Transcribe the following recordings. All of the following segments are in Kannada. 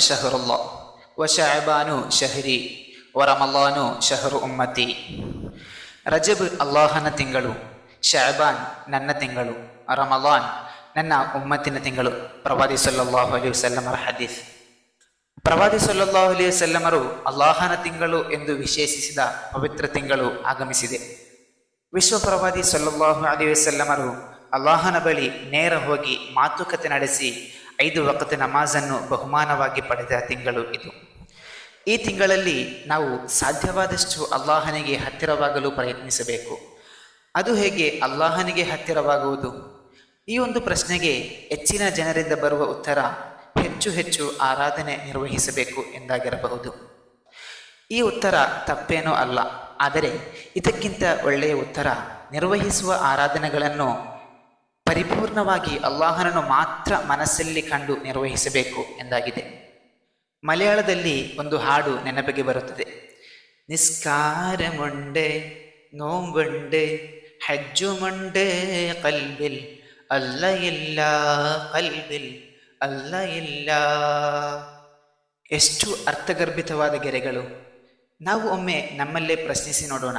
ಶಹರುಲ್ಲಾ ವ ಶಅಬಾನು ಶಹರಿ ವರಮಲ್ಲಾನು ಶಹರು ಉಮ್ಮತಿ ರಜಬ್ ಅಲ್ಲಾಹನ ತಿಂಗಳು ಶಹಬಾನ್ ನನ್ನ ತಿಂಗಳು ರಮಲಾನ್ ನನ್ನ ಉಮ್ಮತ್ತಿನ ತಿಂಗಳು ಪ್ರವಾದಿ ಸಲ್ಲಲ್ಲಾಹು ಅಲೈಹಿ ವಸಲ್ಲಮರ ಹದೀಸ್ ಪ್ರವಾದಿ ಸಲ್ಲಲ್ಲಾಹು ಅಲೈಹಿ ವಸಲ್ಲಮರು ಅಲ್ಲಾಹನ ತಿಂಗಳು ಎಂದು ವಿಶೇಷಿಸಿದ ಪವಿತ್ರ ತಿಂಗಳು ಆಗಮಿಸಿದೆ ವಿಶ್ವ ಪ್ರವಾದಿ ಸಲ್ಲಲ್ಲಾಹು ಅಲೈಹಿ ವಸಲ್ಲಮರು ಅಲ್ಲಾಹನ ಬಳಿ ನೇರ ಹೋಗಿ ಮಾತುಕತೆ ನಡೆಸಿ ಐದು ವಕ್ತ ನಮಾಜನ್ನು ಬಹುಮಾನವಾಗಿ ಪಡೆದ ತಿಂಗಳು ಇದು. ಈ ತಿಂಗಳಲ್ಲಿ ನಾವು ಸಾಧ್ಯವಾದಷ್ಟು ಅಲ್ಲಾಹನಿಗೆ ಹತ್ತಿರವಾಗಲು ಪ್ರಯತ್ನಿಸಬೇಕು. ಅದು ಹೇಗೆ ಅಲ್ಲಾಹನಿಗೆ ಹತ್ತಿರವಾಗುವುದು? ಈ ಒಂದು ಪ್ರಶ್ನೆಗೆ ಹೆಚ್ಚಿನ ಜನರಿಂದ ಬರುವ ಉತ್ತರ ಹೆಚ್ಚು ಹೆಚ್ಚು ಆರಾಧನೆ ನಿರ್ವಹಿಸಬೇಕು ಎಂದಾಗಿರಬಹುದು. ಈ ಉತ್ತರ ತಪ್ಪೇನೂ ಅಲ್ಲ. ಆದರೆ ಇದಕ್ಕಿಂತ ಒಳ್ಳೆಯ ಉತ್ತರ ನಿರ್ವಹಿಸುವ ಆರಾಧನೆಗಳನ್ನು ಪರಿಪೂರ್ಣವಾಗಿ ಅಲ್ಲಾಹನನ್ನು ಮಾತ್ರ ಮನಸ್ಸಲ್ಲಿ ಕಂಡು ನಿರ್ವಹಿಸಬೇಕು ಎಂದಾಗಿದೆ. ಮಲಯಾಳದಲ್ಲಿ ಒಂದು ಹಾಡು ನೆನಪಿಗೆ ಬರುತ್ತದೆ. ನಿಸ್ಕಾರ ಮೊಂಡೆ ನೋಂಬಂಡೆ ಹೆಜ್ಜು ಮೊಂಡೆ, ಕಲ್ಬಿಲ್, ಅಲ್ಲ ಇಲ್ಲ, ಕಲ್ಬಿಲ್, ಅಲ್ಲ ಇಲ್ಲ. ಎಷ್ಟು ಅರ್ಥಗರ್ಭಿತವಾದ ಗೆರೆಗಳು. ನಾವು ಒಮ್ಮೆ ನಮ್ಮಲ್ಲೇ ಪ್ರಶ್ನಿಸಿ ನೋಡೋಣ.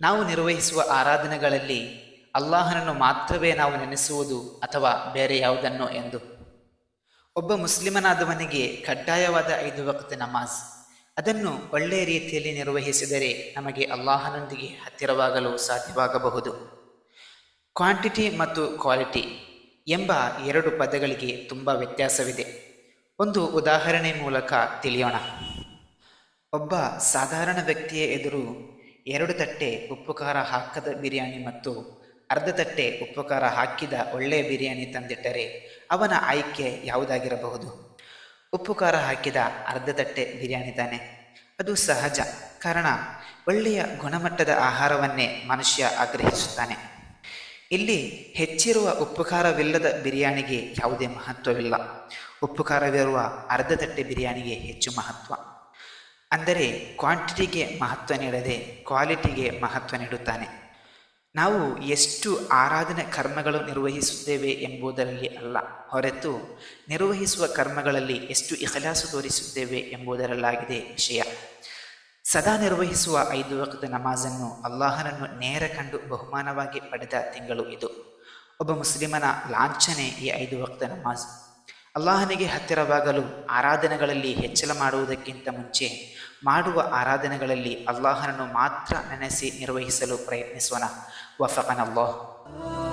ನಾವು ನಿರ್ವಹಿಸುವ ಆರಾಧನೆಗಳಲ್ಲಿ ಅಲ್ಲಾಹನನ್ನು ಮಾತ್ರವೇ ನಾವು ನೆನೆಸುವುದು ಅಥವಾ ಬೇರೆ ಯಾವುದನ್ನು ಎಂದು. ಒಬ್ಬ ಮುಸ್ಲಿಮನಾದವನಿಗೆ ಕಡ್ಡಾಯವಾದ ಐದು ವಕ್ತ ನಮಾಜ್. ಅದನ್ನು ಒಳ್ಳೆಯ ರೀತಿಯಲ್ಲಿ ನಿರ್ವಹಿಸಿದರೆ ನಮಗೆ ಅಲ್ಲಾಹನೊಂದಿಗೆ ಹತ್ತಿರವಾಗಲು ಸಾಧ್ಯವಾಗಬಹುದು. ಕ್ವಾಂಟಿಟಿ ಮತ್ತು ಕ್ವಾಲಿಟಿ ಎಂಬ ಎರಡು ಪದಗಳಿಗೆ ತುಂಬ ವ್ಯತ್ಯಾಸವಿದೆ. ಒಂದು ಉದಾಹರಣೆ ಮೂಲಕ ತಿಳಿಯೋಣ. ಒಬ್ಬ ಸಾಧಾರಣ ವ್ಯಕ್ತಿಯ ಎದುರು ಎರಡು ತಟ್ಟೆ ಉಪ್ಪು ಖಾರ ಹಾಕದ ಬಿರಿಯಾನಿ ಮತ್ತು ಅರ್ಧ ತಟ್ಟೆ ಉಪಕಾರ ಹಾಕಿದ ಒಳ್ಳೆಯ ಬಿರಿಯಾನಿ ತಂದಿಟ್ಟರೆ ಅವನ ಆಯ್ಕೆ ಯಾವುದಾಗಿರಬಹುದು? ಉಪ್ಪು ಖಾರ ಹಾಕಿದ ಅರ್ಧ ತಟ್ಟೆ ಬಿರಿಯಾನಿ ತಾನೆ. ಅದು ಸಹಜ. ಕಾರಣ, ಒಳ್ಳೆಯ ಗುಣಮಟ್ಟದ ಆಹಾರವನ್ನೇ ಮನುಷ್ಯ ಆಗ್ರಹಿಸುತ್ತಾನೆ. ಇಲ್ಲಿ ಹೆಚ್ಚಿರುವ ಉಪ್ಪು ಖಾರವಿಲ್ಲದ ಬಿರಿಯಾನಿಗೆ ಯಾವುದೇ ಮಹತ್ವವಿಲ್ಲ. ಉಪ್ಪು ಖಾರವಿರುವ ಅರ್ಧ ತಟ್ಟೆ ಬಿರಿಯಾನಿಗೆ ಹೆಚ್ಚು ಮಹತ್ವ. ಅಂದರೆ ಕ್ವಾಂಟಿಟಿಗೆ ಮಹತ್ವ ನೀಡದೆ ಕ್ವಾಲಿಟಿಗೆ ಮಹತ್ವ ನೀಡುತ್ತಾನೆ. ನಾವು ಎಷ್ಟು ಆರಾಧನೆ ಕರ್ಮಗಳು ನಿರ್ವಹಿಸುತ್ತೇವೆ ಎಂಬುದರಲ್ಲಿ ಅಲ್ಲ. ಹೊರತು ನಿರ್ವಹಿಸುವ ಕರ್ಮಗಳಲ್ಲಿ ಎಷ್ಟು ಇಖಲಾಸು ತೋರಿಸುತ್ತೇವೆ ಎಂಬುದರಲ್ಲಾಗಿದೆ ವಿಷಯ. ಸದಾ ನಿರ್ವಹಿಸುವ ಐದು ವಕ್ತ ನಮಾಜನ್ನು ಅಲ್ಲಾಹನನ್ನು ನೇರ ಕಂಡು ಬಹುಮಾನವಾಗಿ ಪಡೆದ ತಿಂಗಳು ಇದು. ಒಬ್ಬ ಮುಸ್ಲಿಮನ ಲಾಂಛನೆ ಈ ಐದು ವಕ್ತ ನಮಾಜ್. ಅಲ್ಲಾಹನಿಗೆ ಹತ್ತಿರವಾಗಲು ಆರಾಧನೆಗಳಲ್ಲಿ ಹೆಚ್ಚಳ ಮಾಡುವುದಕ್ಕಿಂತ ಮುಂಚೆ ಮಾಡುವ ಆರಾಧನೆಗಳಲ್ಲಿ ಅಲ್ಲಾಹನನ್ನು ಮಾತ್ರ ನೆನೆಸಿ ನಿರ್ವಹಿಸಲು ಪ್ರಯತ್ನಿಸೋಣ. ವಫಕನಲ್ಲಾಹ್.